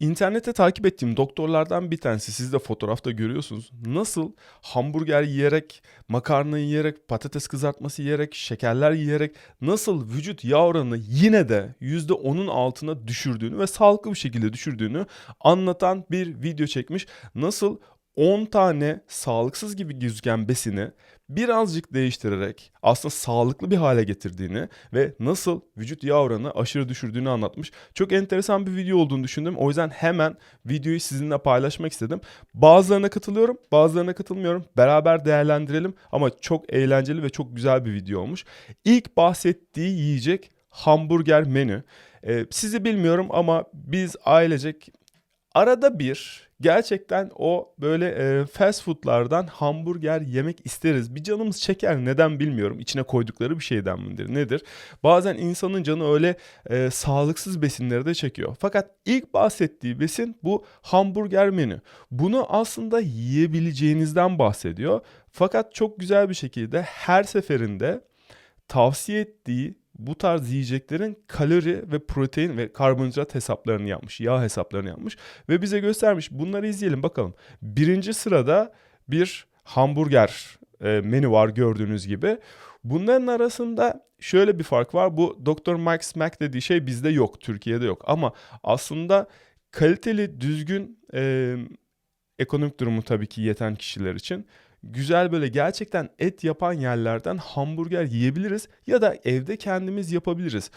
İnternette takip ettiğim doktorlardan bir tanesi siz de fotoğrafta görüyorsunuz. Nasıl hamburger yiyerek, makarna yiyerek, patates kızartması yiyerek, şekerler yiyerek nasıl vücut yağ oranını yine de %10'un altına düşürdüğünü ve sağlıklı bir şekilde düşürdüğünü anlatan bir video çekmiş. Nasıl 10 tane sağlıksız gibi gözüken besini birazcık değiştirerek aslında sağlıklı bir hale getirdiğini ve nasıl vücut yağ oranı aşırı düşürdüğünü anlatmış. Çok enteresan bir video olduğunu düşündüm. O yüzden hemen videoyu sizinle paylaşmak istedim. Bazılarına katılıyorum, bazılarına katılmıyorum. Beraber değerlendirelim ama çok eğlenceli ve çok güzel bir video olmuş. İlk bahsettiği yiyecek hamburger menü. Ee, sizi bilmiyorum ama biz ailecek arada bir gerçekten o böyle e, fast foodlardan hamburger yemek isteriz. Bir canımız çeker neden bilmiyorum. İçine koydukları bir şeyden midir nedir? Bazen insanın canı öyle e, sağlıksız besinleri de çekiyor. Fakat ilk bahsettiği besin bu hamburger menü. Bunu aslında yiyebileceğinizden bahsediyor. Fakat çok güzel bir şekilde her seferinde tavsiye ettiği bu tarz yiyeceklerin kalori ve protein ve karbonhidrat hesaplarını yapmış. Yağ hesaplarını yapmış ve bize göstermiş. Bunları izleyelim bakalım. Birinci sırada bir hamburger e, menü var gördüğünüz gibi. Bunların arasında şöyle bir fark var. Bu Dr. Mike Smack dediği şey bizde yok, Türkiye'de yok. Ama aslında kaliteli, düzgün e, ekonomik durumu tabii ki yeten kişiler için güzel böyle gerçekten et yapan yerlerden hamburger yiyebiliriz ya da evde kendimiz yapabiliriz.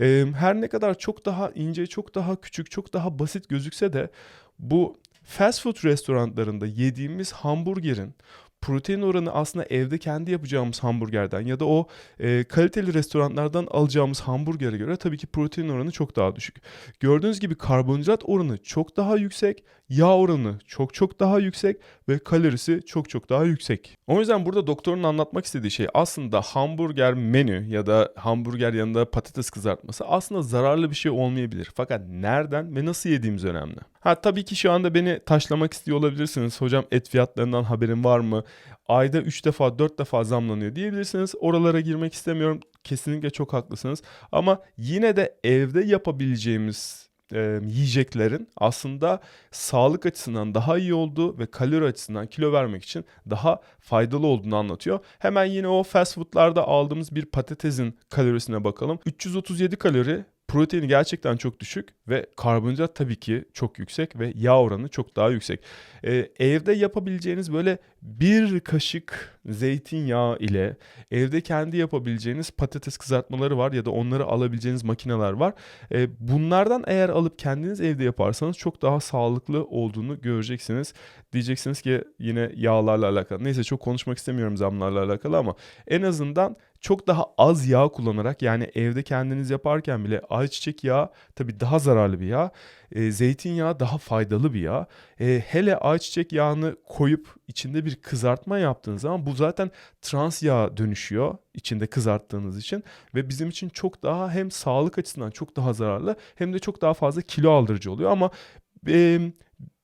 Ee, her ne kadar çok daha ince, çok daha küçük, çok daha basit gözükse de bu fast food restoranlarında yediğimiz hamburgerin protein oranı aslında evde kendi yapacağımız hamburgerden ya da o e, kaliteli restoranlardan alacağımız hamburgere göre tabii ki protein oranı çok daha düşük. Gördüğünüz gibi karbonhidrat oranı çok daha yüksek, yağ oranı çok çok daha yüksek ve kalorisi çok çok daha yüksek. O yüzden burada doktorun anlatmak istediği şey aslında hamburger menü ya da hamburger yanında patates kızartması aslında zararlı bir şey olmayabilir. Fakat nereden ve nasıl yediğimiz önemli. Ha tabii ki şu anda beni taşlamak istiyor olabilirsiniz. Hocam et fiyatlarından haberin var mı? Ayda 3 defa 4 defa zamlanıyor diyebilirsiniz. Oralara girmek istemiyorum. Kesinlikle çok haklısınız. Ama yine de evde yapabileceğimiz e, yiyeceklerin aslında sağlık açısından daha iyi olduğu ve kalori açısından kilo vermek için daha faydalı olduğunu anlatıyor. Hemen yine o fast foodlarda aldığımız bir patatesin kalorisine bakalım. 337 kalori Proteini gerçekten çok düşük ve karbonhidrat tabii ki çok yüksek ve yağ oranı çok daha yüksek. Ee, evde yapabileceğiniz böyle bir kaşık zeytinyağı ile evde kendi yapabileceğiniz patates kızartmaları var ya da onları alabileceğiniz makineler var. Ee, bunlardan eğer alıp kendiniz evde yaparsanız çok daha sağlıklı olduğunu göreceksiniz. Diyeceksiniz ki yine yağlarla alakalı. Neyse çok konuşmak istemiyorum zamlarla alakalı ama en azından çok daha az yağ kullanarak yani evde kendiniz yaparken bile ayçiçek yağı tabi daha zararlı bir yağ. E, zeytinyağı daha faydalı bir yağ. E, hele ayçiçek yağını koyup içinde bir kızartma yaptığınız zaman bu zaten trans yağ dönüşüyor içinde kızarttığınız için ve bizim için çok daha hem sağlık açısından çok daha zararlı hem de çok daha fazla kilo aldırıcı oluyor ama e,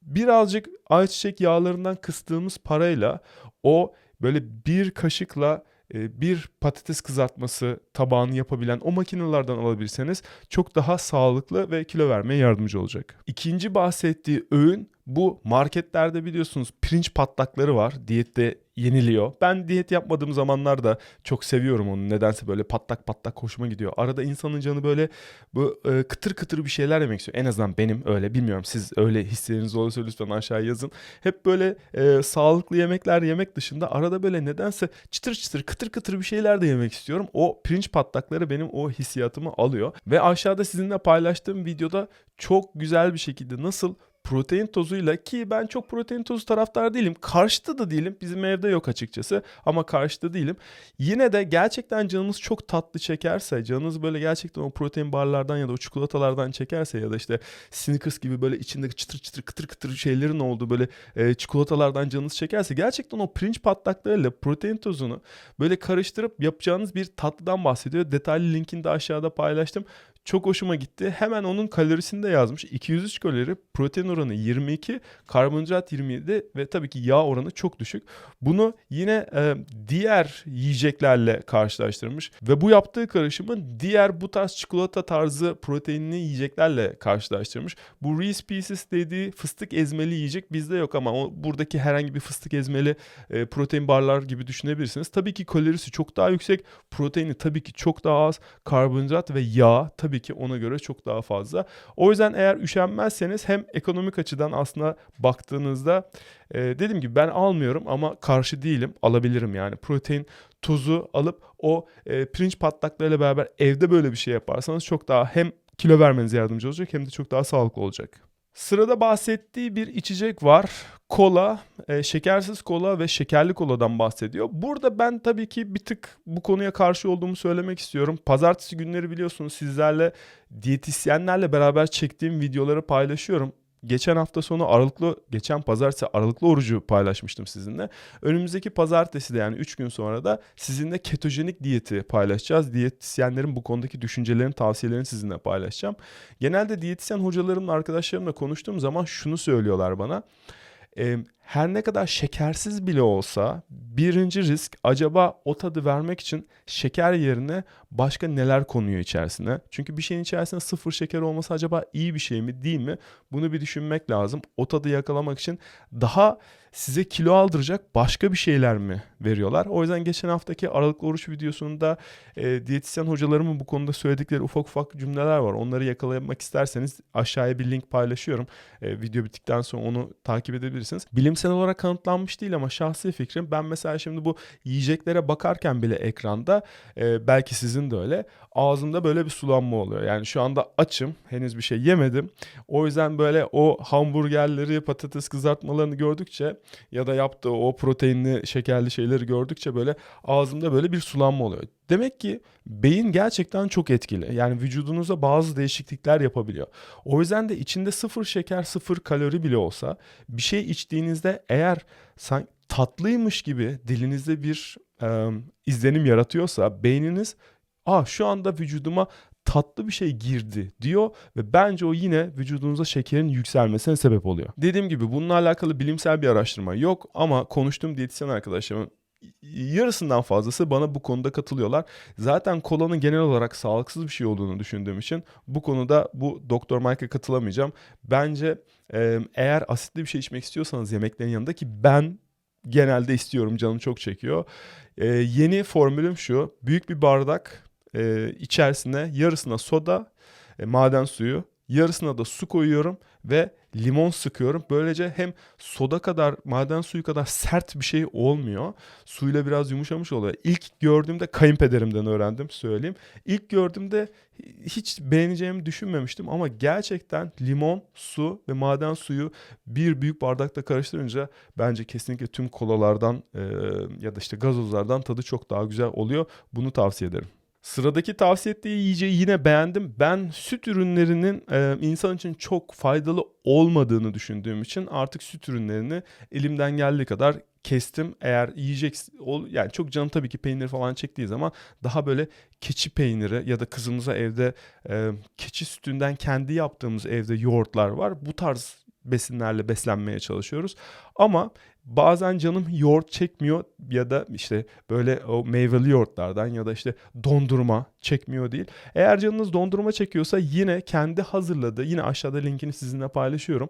birazcık ayçiçek yağlarından kıstığımız parayla o böyle bir kaşıkla bir patates kızartması tabağını yapabilen o makinelerden alabilirseniz çok daha sağlıklı ve kilo vermeye yardımcı olacak. İkinci bahsettiği öğün bu marketlerde biliyorsunuz pirinç patlakları var. Diyette yeniliyor. Ben diyet yapmadığım zamanlarda çok seviyorum onu. Nedense böyle patlak patlak hoşuma gidiyor. Arada insanın canı böyle bu e, kıtır kıtır bir şeyler yemek istiyor. En azından benim öyle. Bilmiyorum siz öyle hisleriniz olursa lütfen aşağıya yazın. Hep böyle e, sağlıklı yemekler yemek dışında arada böyle nedense çıtır çıtır kıtır kıtır bir şeyler de yemek istiyorum. O pirinç patlakları benim o hissiyatımı alıyor. Ve aşağıda sizinle paylaştığım videoda çok güzel bir şekilde nasıl protein tozuyla ki ben çok protein tozu taraftar değilim. Karşıda da değilim. Bizim evde yok açıkçası ama karşıda değilim. Yine de gerçekten canınız çok tatlı çekerse, canınız böyle gerçekten o protein barlardan ya da o çikolatalardan çekerse ya da işte Snickers gibi böyle içinde çıtır çıtır kıtır kıtır şeylerin olduğu böyle e, çikolatalardan canınız çekerse gerçekten o pirinç patlaklarıyla protein tozunu böyle karıştırıp yapacağınız bir tatlıdan bahsediyor. Detaylı linkini de aşağıda paylaştım çok hoşuma gitti. Hemen onun kalorisini de yazmış. 203 kalori, protein oranı 22, karbonhidrat 27 ve tabii ki yağ oranı çok düşük. Bunu yine e, diğer yiyeceklerle karşılaştırmış ve bu yaptığı karışımı diğer bu tarz çikolata tarzı proteinli yiyeceklerle karşılaştırmış. Bu Reese Pieces dediği fıstık ezmeli yiyecek bizde yok ama o buradaki herhangi bir fıstık ezmeli e, protein barlar gibi düşünebilirsiniz. Tabii ki kalorisi çok daha yüksek, proteini tabii ki çok daha az, karbonhidrat ve yağ tabii ki ona göre çok daha fazla. O yüzden eğer üşenmezseniz hem ekonomik açıdan aslında baktığınızda e, dediğim gibi ben almıyorum ama karşı değilim. Alabilirim yani. Protein tozu alıp o e, pirinç patlaklarıyla beraber evde böyle bir şey yaparsanız çok daha hem kilo vermenize yardımcı olacak hem de çok daha sağlıklı olacak. Sırada bahsettiği bir içecek var. Kola, e, şekersiz kola ve şekerli koladan bahsediyor. Burada ben tabii ki bir tık bu konuya karşı olduğumu söylemek istiyorum. Pazartesi günleri biliyorsunuz sizlerle diyetisyenlerle beraber çektiğim videoları paylaşıyorum geçen hafta sonu aralıklı, geçen pazartesi aralıklı orucu paylaşmıştım sizinle. Önümüzdeki pazartesi de yani 3 gün sonra da sizinle ketojenik diyeti paylaşacağız. Diyetisyenlerin bu konudaki düşüncelerini, tavsiyelerini sizinle paylaşacağım. Genelde diyetisyen hocalarımla, arkadaşlarımla konuştuğum zaman şunu söylüyorlar bana. E, her ne kadar şekersiz bile olsa birinci risk acaba o tadı vermek için şeker yerine başka neler konuyor içerisine? Çünkü bir şeyin içerisinde sıfır şeker olması acaba iyi bir şey mi değil mi? Bunu bir düşünmek lazım. O tadı yakalamak için daha size kilo aldıracak başka bir şeyler mi veriyorlar? O yüzden geçen haftaki aralıklı oruç videosunda e, diyetisyen hocalarımın bu konuda söyledikleri ufak ufak cümleler var. Onları yakalamak isterseniz aşağıya bir link paylaşıyorum. E, video bittikten sonra onu takip edebilirsiniz. Bilimsel olarak kanıtlanmış değil ama şahsi fikrim ben mesela şimdi bu yiyeceklere bakarken bile ekranda e, belki sizin de öyle ağzımda böyle bir sulanma oluyor. Yani şu anda açım henüz bir şey yemedim. O yüzden böyle o hamburgerleri patates kızartmalarını gördükçe ya da yaptığı o proteinli şekerli şeyleri gördükçe böyle ağzımda böyle bir sulanma oluyor. Demek ki beyin gerçekten çok etkili. Yani vücudunuza bazı değişiklikler yapabiliyor. O yüzden de içinde sıfır şeker, sıfır kalori bile olsa bir şey içtiğinizde eğer tatlıymış gibi dilinizde bir e, izlenim yaratıyorsa beyniniz Aa şu anda vücuduma tatlı bir şey girdi diyor ve bence o yine vücudunuza şekerin yükselmesine sebep oluyor. Dediğim gibi bununla alakalı bilimsel bir araştırma yok ama konuştuğum diyetisyen arkadaşlarımın yarısından fazlası bana bu konuda katılıyorlar. Zaten kolanın genel olarak sağlıksız bir şey olduğunu düşündüğüm için bu konuda bu Doktor Mike'a katılamayacağım. Bence eğer asitli bir şey içmek istiyorsanız yemeklerin yanında ki ben genelde istiyorum canım çok çekiyor. yeni formülüm şu büyük bir bardak e, içerisine yarısına soda, e, maden suyu, yarısına da su koyuyorum ve limon sıkıyorum. Böylece hem soda kadar, maden suyu kadar sert bir şey olmuyor. Suyla biraz yumuşamış oluyor. İlk gördüğümde kayınpederimden öğrendim söyleyeyim. İlk gördüğümde hiç beğeneceğimi düşünmemiştim ama gerçekten limon, su ve maden suyu bir büyük bardakta karıştırınca bence kesinlikle tüm kolalardan e, ya da işte gazozlardan tadı çok daha güzel oluyor. Bunu tavsiye ederim. Sıradaki tavsiye ettiği yiyeceği yine beğendim. Ben süt ürünlerinin e, insan için çok faydalı olmadığını düşündüğüm için artık süt ürünlerini elimden geldiği kadar kestim. Eğer yiyecek yani çok canım tabii ki peynir falan çektiği zaman daha böyle keçi peyniri ya da kızımıza evde e, keçi sütünden kendi yaptığımız evde yoğurtlar var. Bu tarz besinlerle beslenmeye çalışıyoruz. Ama bazen canım yoğurt çekmiyor ya da işte böyle o meyveli yoğurtlardan ya da işte dondurma çekmiyor değil. Eğer canınız dondurma çekiyorsa yine kendi hazırladığı yine aşağıda linkini sizinle paylaşıyorum.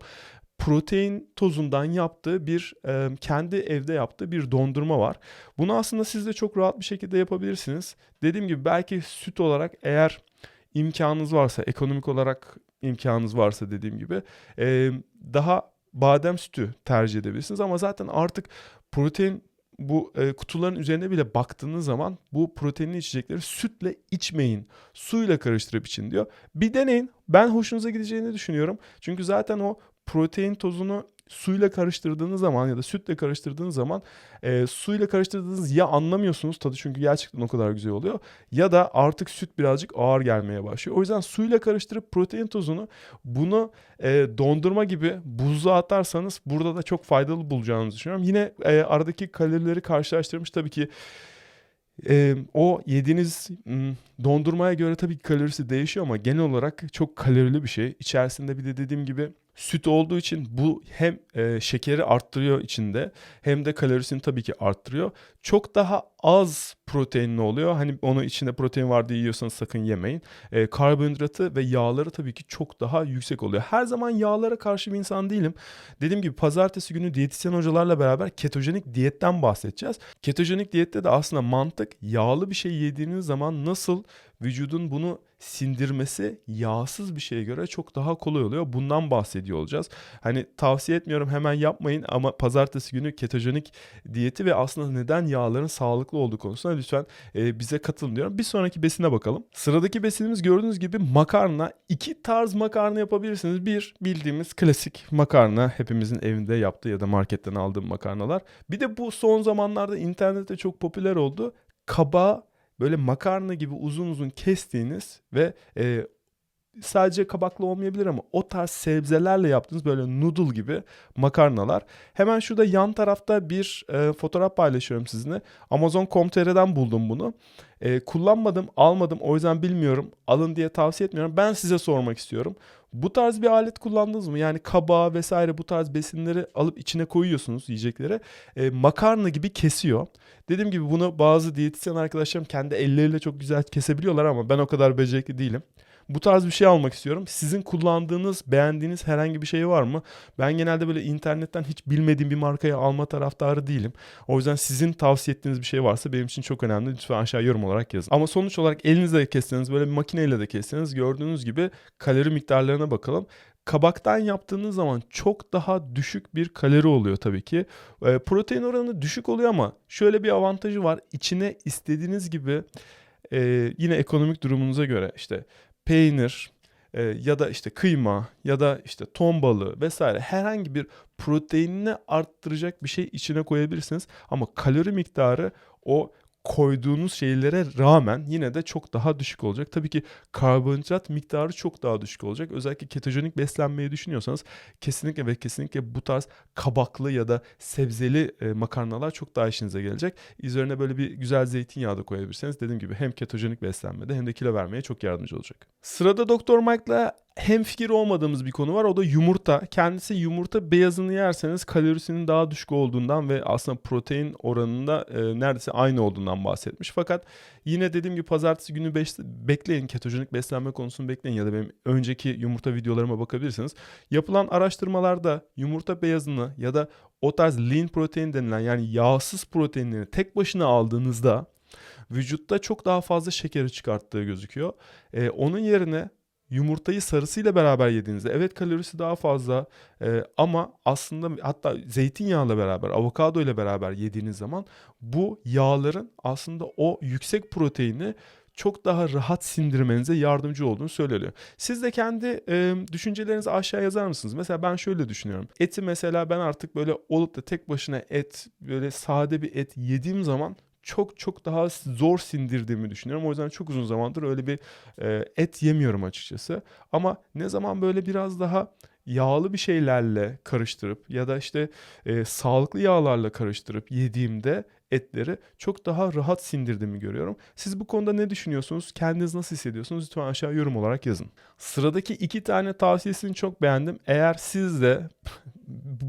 Protein tozundan yaptığı bir kendi evde yaptığı bir dondurma var. Bunu aslında siz de çok rahat bir şekilde yapabilirsiniz. Dediğim gibi belki süt olarak eğer imkanınız varsa ekonomik olarak imkanınız varsa dediğim gibi e, daha badem sütü tercih edebilirsiniz ama zaten artık protein bu e, kutuların üzerine bile baktığınız zaman bu proteinli içecekleri sütle içmeyin. Suyla karıştırıp için diyor. Bir deneyin. Ben hoşunuza gideceğini düşünüyorum. Çünkü zaten o protein tozunu suyla karıştırdığınız zaman ya da sütle karıştırdığınız zaman e, suyla karıştırdığınız ya anlamıyorsunuz tadı çünkü gerçekten o kadar güzel oluyor ya da artık süt birazcık ağır gelmeye başlıyor. O yüzden suyla karıştırıp protein tozunu bunu e, dondurma gibi buzluğa atarsanız burada da çok faydalı bulacağınızı düşünüyorum. Yine e, aradaki kalorileri karşılaştırmış tabii ki Ee, o yediğiniz dondurmaya göre tabii kalorisi değişiyor ama genel olarak çok kalorili bir şey. İçerisinde bir de dediğim gibi süt olduğu için bu hem e, şekeri arttırıyor içinde hem de kalorisini tabii ki arttırıyor. Çok daha az proteinli oluyor. Hani onu içinde protein var diye yiyorsanız sakın yemeyin. E, karbonhidratı ve yağları tabii ki çok daha yüksek oluyor. Her zaman yağlara karşı bir insan değilim. Dediğim gibi pazartesi günü diyetisyen hocalarla beraber ketojenik diyetten bahsedeceğiz. Ketojenik diyette de aslında mantık yağlı bir şey yediğiniz zaman nasıl vücudun bunu sindirmesi yağsız bir şeye göre çok daha kolay oluyor. Bundan bahsediyor olacağız. Hani tavsiye etmiyorum hemen yapmayın ama pazartesi günü ketojenik diyeti ve aslında neden yağların sağlıklı olduğu konusunda lütfen e, bize katılın diyorum. Bir sonraki besine bakalım. Sıradaki besinimiz gördüğünüz gibi makarna. İki tarz makarna yapabilirsiniz. Bir bildiğimiz klasik makarna hepimizin evinde yaptığı ya da marketten aldığı makarnalar. Bir de bu son zamanlarda internette çok popüler oldu. Kabağı böyle makarna gibi uzun uzun kestiğiniz ve e, sadece kabaklı olmayabilir ama o tarz sebzelerle yaptığınız böyle noodle gibi makarnalar. Hemen şurada yan tarafta bir e, fotoğraf paylaşıyorum sizinle. Amazon.com.tr'den buldum bunu. E, kullanmadım, almadım o yüzden bilmiyorum. Alın diye tavsiye etmiyorum. Ben size sormak istiyorum. Bu tarz bir alet kullandınız mı? Yani kabağı vesaire bu tarz besinleri alıp içine koyuyorsunuz yiyeceklere. E, makarna gibi kesiyor. Dediğim gibi bunu bazı diyetisyen arkadaşlarım kendi elleriyle çok güzel kesebiliyorlar ama ben o kadar becerikli değilim. Bu tarz bir şey almak istiyorum. Sizin kullandığınız, beğendiğiniz herhangi bir şey var mı? Ben genelde böyle internetten hiç bilmediğim bir markayı alma taraftarı değilim. O yüzden sizin tavsiye ettiğiniz bir şey varsa benim için çok önemli. Lütfen aşağı yorum olarak yazın. Ama sonuç olarak elinizle de kesseniz, böyle bir makineyle de kesseniz gördüğünüz gibi kalori miktarlarına bakalım kabaktan yaptığınız zaman çok daha düşük bir kalori oluyor tabii ki. E, protein oranı düşük oluyor ama şöyle bir avantajı var. İçine istediğiniz gibi e, yine ekonomik durumunuza göre işte peynir e, ya da işte kıyma ya da işte ton balığı vesaire herhangi bir proteinini arttıracak bir şey içine koyabilirsiniz. Ama kalori miktarı o koyduğunuz şeylere rağmen yine de çok daha düşük olacak. Tabii ki karbonhidrat miktarı çok daha düşük olacak. Özellikle ketojenik beslenmeyi düşünüyorsanız kesinlikle ve kesinlikle bu tarz kabaklı ya da sebzeli e, makarnalar çok daha işinize gelecek. Üzerine böyle bir güzel zeytinyağı da koyabilirseniz dediğim gibi hem ketojenik beslenmede hem de kilo vermeye çok yardımcı olacak. Sırada Doktor Mike'la hem fikir olmadığımız bir konu var. O da yumurta. Kendisi yumurta beyazını yerseniz kalorisinin daha düşük olduğundan ve aslında protein oranında e, neredeyse aynı olduğundan bahsetmiş. Fakat yine dediğim gibi pazartesi günü beş, bekleyin. Ketojenik beslenme konusunu bekleyin ya da benim önceki yumurta videolarıma bakabilirsiniz. Yapılan araştırmalarda yumurta beyazını ya da o tarz lean protein denilen yani yağsız proteinleri tek başına aldığınızda vücutta çok daha fazla şekeri çıkarttığı gözüküyor. Ee, onun yerine yumurtayı sarısıyla beraber yediğinizde evet kalorisi daha fazla e, ama aslında hatta zeytinyağıyla beraber avokado ile beraber yediğiniz zaman bu yağların aslında o yüksek proteini çok daha rahat sindirmenize yardımcı olduğunu söyleniyor. Siz de kendi e, düşüncelerinizi aşağı yazar mısınız? Mesela ben şöyle düşünüyorum. Eti mesela ben artık böyle olup da tek başına et böyle sade bir et yediğim zaman çok çok daha zor sindirdiğimi düşünüyorum. O yüzden çok uzun zamandır öyle bir e, et yemiyorum açıkçası. Ama ne zaman böyle biraz daha yağlı bir şeylerle karıştırıp ya da işte e, sağlıklı yağlarla karıştırıp yediğimde etleri çok daha rahat sindirdiğimi görüyorum. Siz bu konuda ne düşünüyorsunuz? Kendiniz nasıl hissediyorsunuz? Lütfen aşağı yorum olarak yazın. Sıradaki iki tane tavsiyesini çok beğendim. Eğer siz de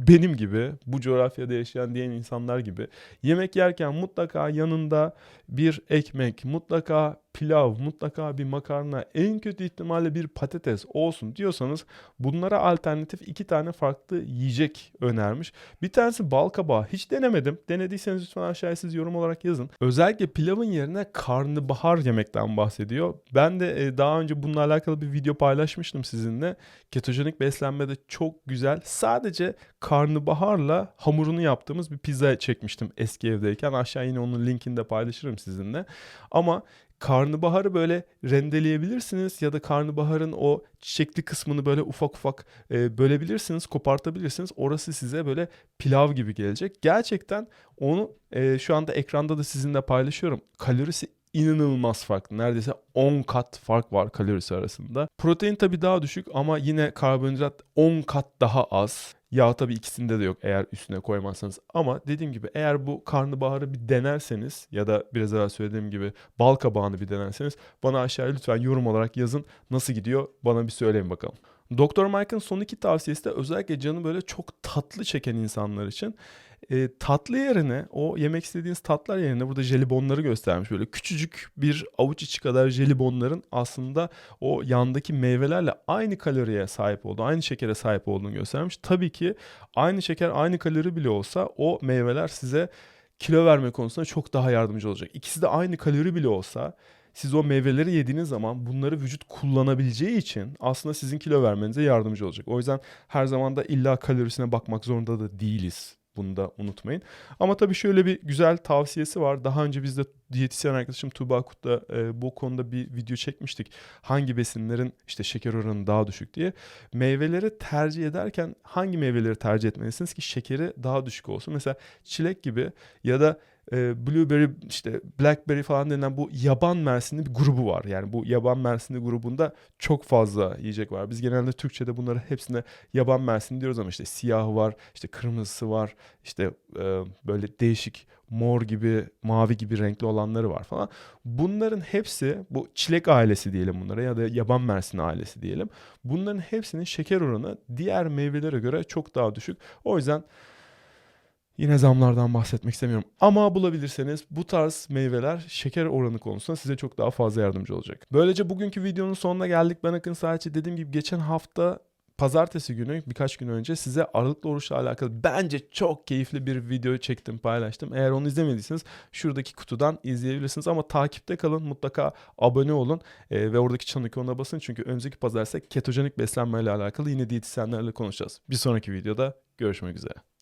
benim gibi bu coğrafyada yaşayan diğer insanlar gibi yemek yerken mutlaka yanında bir ekmek, mutlaka pilav, mutlaka bir makarna, en kötü ihtimalle bir patates olsun diyorsanız bunlara alternatif iki tane farklı yiyecek önermiş. Bir tanesi bal kabağı. Hiç denemedim. Denediyseniz lütfen aşağıya siz yorum olarak yazın. Özellikle pilavın yerine karnabahar yemekten bahsediyor. Ben de e, daha önce bununla alakalı bir video paylaşmıştım sizinle. Ketojenik beslenmede çok güzel. Sadece karnabaharla hamurunu yaptığımız bir pizza çekmiştim eski evdeyken. Aşağı yine onun linkini de paylaşırım sizinle. Ama karnabaharı böyle rendeleyebilirsiniz ya da karnabaharın o çiçekli kısmını böyle ufak ufak e, bölebilirsiniz, kopartabilirsiniz. Orası size böyle pilav gibi gelecek. Gerçekten onu e, şu anda ekranda da sizinle paylaşıyorum. Kalorisi inanılmaz farklı. Neredeyse 10 kat fark var kalorisi arasında. Protein tabii daha düşük ama yine karbonhidrat 10 kat daha az. Yağ tabii ikisinde de yok eğer üstüne koymazsanız. Ama dediğim gibi eğer bu karnabaharı bir denerseniz ya da biraz evvel söylediğim gibi bal kabağını bir denerseniz bana aşağıya lütfen yorum olarak yazın. Nasıl gidiyor bana bir söyleyin bakalım. Doktor Mike'ın son iki tavsiyesi de özellikle canı böyle çok tatlı çeken insanlar için. E, tatlı yerine o yemek istediğiniz tatlar yerine burada jelibonları göstermiş. Böyle küçücük bir avuç içi kadar jelibonların aslında o yandaki meyvelerle aynı kaloriye sahip olduğu, aynı şekere sahip olduğunu göstermiş. Tabii ki aynı şeker aynı kalori bile olsa o meyveler size kilo verme konusunda çok daha yardımcı olacak. İkisi de aynı kalori bile olsa siz o meyveleri yediğiniz zaman bunları vücut kullanabileceği için aslında sizin kilo vermenize yardımcı olacak. O yüzden her zaman da illa kalorisine bakmak zorunda da değiliz. Bunu da unutmayın. Ama tabii şöyle bir güzel tavsiyesi var. Daha önce biz de diyetisyen arkadaşım Tuğba Kut'la e, bu konuda bir video çekmiştik. Hangi besinlerin işte şeker oranı daha düşük diye. Meyveleri tercih ederken hangi meyveleri tercih etmelisiniz ki şekeri daha düşük olsun? Mesela çilek gibi ya da e, blueberry işte blackberry falan denilen bu yaban mersini bir grubu var. Yani bu yaban mersini grubunda çok fazla yiyecek var. Biz genelde Türkçe'de bunları hepsine yaban mersini diyoruz ama işte siyahı var, işte kırmızısı var, işte e, böyle değişik mor gibi, mavi gibi renkli olanları var falan. Bunların hepsi bu çilek ailesi diyelim bunlara ya da yaban mersini ailesi diyelim. Bunların hepsinin şeker oranı diğer meyvelere göre çok daha düşük. O yüzden Yine zamlardan bahsetmek istemiyorum. Ama bulabilirseniz bu tarz meyveler şeker oranı konusunda size çok daha fazla yardımcı olacak. Böylece bugünkü videonun sonuna geldik. Ben Akın Saatçi dediğim gibi geçen hafta pazartesi günü birkaç gün önce size aralıklı oruçla alakalı bence çok keyifli bir video çektim paylaştım. Eğer onu izlemediyseniz şuradaki kutudan izleyebilirsiniz ama takipte kalın mutlaka abone olun e, ve oradaki çan ikonuna basın çünkü önümüzdeki pazar ise ketojenik beslenme ile alakalı yine diyetisyenlerle konuşacağız. Bir sonraki videoda görüşmek üzere.